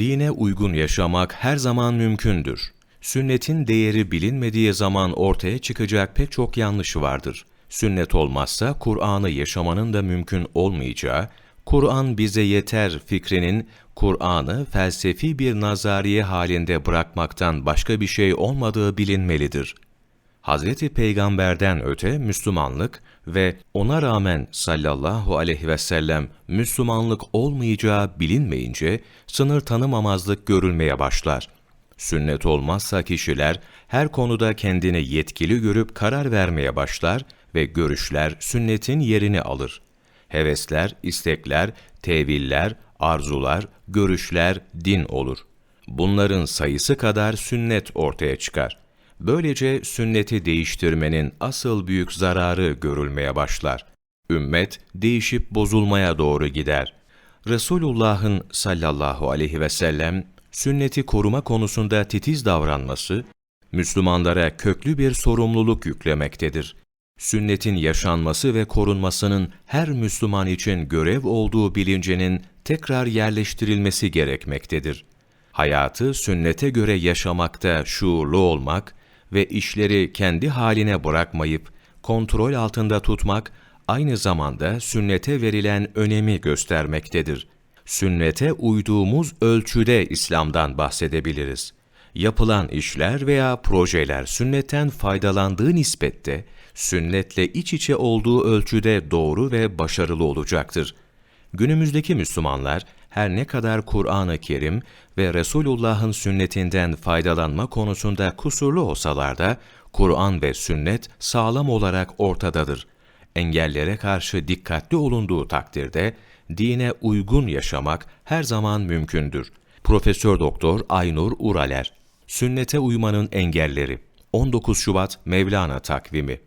Dine uygun yaşamak her zaman mümkündür. Sünnetin değeri bilinmediği zaman ortaya çıkacak pek çok yanlışı vardır. Sünnet olmazsa Kur'an'ı yaşamanın da mümkün olmayacağı, Kur'an bize yeter fikrinin Kur'an'ı felsefi bir nazariye halinde bırakmaktan başka bir şey olmadığı bilinmelidir. Hazreti Peygamber'den öte Müslümanlık ve ona rağmen sallallahu aleyhi ve sellem Müslümanlık olmayacağı bilinmeyince sınır tanımamazlık görülmeye başlar. Sünnet olmazsa kişiler her konuda kendini yetkili görüp karar vermeye başlar ve görüşler sünnetin yerini alır. Hevesler, istekler, teviller, arzular, görüşler din olur. Bunların sayısı kadar sünnet ortaya çıkar. Böylece sünneti değiştirmenin asıl büyük zararı görülmeye başlar. Ümmet değişip bozulmaya doğru gider. Resulullah'ın sallallahu aleyhi ve sellem sünneti koruma konusunda titiz davranması, Müslümanlara köklü bir sorumluluk yüklemektedir. Sünnetin yaşanması ve korunmasının her Müslüman için görev olduğu bilincinin tekrar yerleştirilmesi gerekmektedir. Hayatı sünnete göre yaşamakta şuurlu olmak ve işleri kendi haline bırakmayıp kontrol altında tutmak aynı zamanda sünnete verilen önemi göstermektedir. Sünnete uyduğumuz ölçüde İslam'dan bahsedebiliriz. Yapılan işler veya projeler sünnetten faydalandığı nispette, sünnetle iç içe olduğu ölçüde doğru ve başarılı olacaktır. Günümüzdeki Müslümanlar her ne kadar Kur'an-ı Kerim ve Resulullah'ın sünnetinden faydalanma konusunda kusurlu olsalar da Kur'an ve sünnet sağlam olarak ortadadır. Engellere karşı dikkatli olunduğu takdirde dine uygun yaşamak her zaman mümkündür. Profesör Doktor Aynur Uraler Sünnete uymanın engelleri 19 Şubat Mevlana takvimi